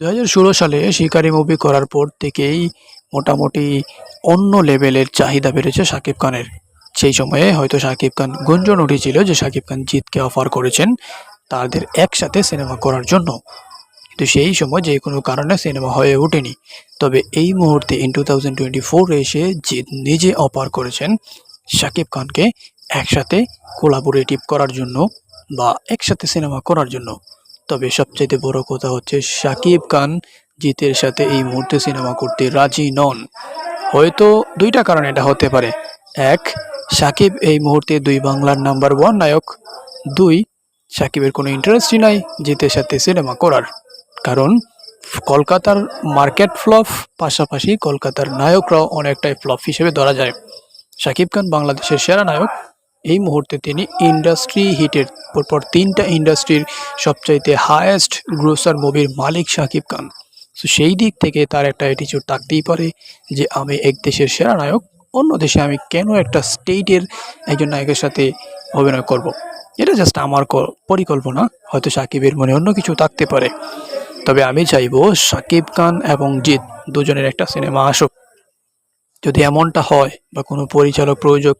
দু হাজার ষোলো সালে শিকারি মুভি করার পর থেকেই মোটামুটি অন্য লেভেলের চাহিদা বেড়েছে শাকিব খানের। সেই সময়ে হয়তো শাকিব খান গুঞ্জন উঠেছিল যে শাকিব খান জিতকে অফার করেছেন তাদের একসাথে সিনেমা করার জন্য। কিন্তু সেই সময় যে কোনো কারণে সিনেমা হয়ে ওঠেনি। তবে এই মুহূর্তে in two thousand twenty four এসে জিৎ নিজে অফার করেছেন শাকিব খানকে একসাথে কোলাবোরেটিভ করার জন্য বা একসাথে সিনেমা করার জন্য। তবে সবচেয়ে বড় কথা হচ্ছে শাকিব খান জিতের সাথে এই মুহূর্তে সিনেমা করতে রাজি নন। হয়তো দুইটা কারণ এটা হতে পারে। এক সাকিব এই মুহূর্তে দুই বাংলার নাম্বার ওয়ান নায়ক। দুই সাকিবের কোনো ইন্টারেস্টই নাই জিতের সাথে সিনেমা করার। কারণ কলকাতার মার্কেট ফ্লপ, পাশাপাশি কলকাতার নায়করাও অনেকটাই ফ্লপ হিসেবে ধরা যায়। শাকিব খান বাংলাদেশের সেরা নায়ক। এই মুহূর্তে তিনি ইন্ডাস্ট্রি হিটের পরপর তিনটা ইন্ডাস্ট্রির সবচাইতে হায়েস্ট গ্রোসার মুভির মালিক শাকিব খান। তো সেই দিক থেকে তার একটা অ্যাটিচিউড থাকতেই পারে যে, আমি এক দেশের সেরা নায়ক, অন্য দেশে আমি কেন একটা স্টেটের একজন নায়কের সাথে অভিনয় করব। এটা জাস্ট আমার পরিকল্পনা। হয়তো সাকিবের মনে অন্য কিছু থাকতে পারে। তবে আমি চাইব সাকিব খান এবং জিৎ দুজনের একটা সিনেমা আসুক। যদি এমনটা হয় বা কোনো পরিচালক প্রযোজক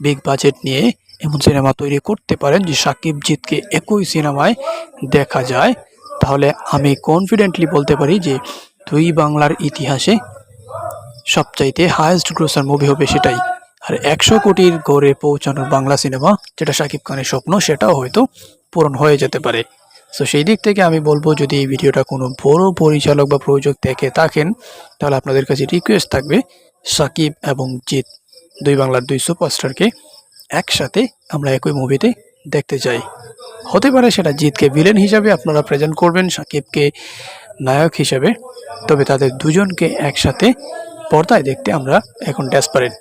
বিগ বাজেট নিয়ে এমন সিনেমা তৈরি করতে পারেন যে সাকিব জিতকে একই সিনেমায় দেখা যায়। তাহলে আমি কনফিডেন্টলি বলতে পারি যে দুই বাংলার ইতিহাসে সবচাইতে হায়েস্ট গ্রোসার মুভি হবে সেটাই। আর একশো কোটির গড়ে পৌঁছানোর বাংলা সিনেমা যেটা শাকিব খানের স্বপ্ন, সেটাও হয়তো পূরণ হয়ে যেতে পারে। সো সেই দিক থেকে আমি বলব, যদি এই ভিডিওটা কোনো বড় পরিচালক বা প্রযোজক দেখে থাকেন, তাহলে আপনাদের কাছে রিকোয়েস্ট থাকবে সাকিব এবং জিৎ। দুই বাংলার দুই সুপারস্টারকে একসাথে আমরা একই মুভিতে দেখতে চাই। হতে পারে সেটা জিতকে ভিলেন হিসাবে আপনারা প্রেজেন্ট করবেন, সাকিবকে নায়ক হিসাবে, তবে তাদের দুজনকে একসাথে পর্দায় দেখতে আমরা এখন ডেসপারেট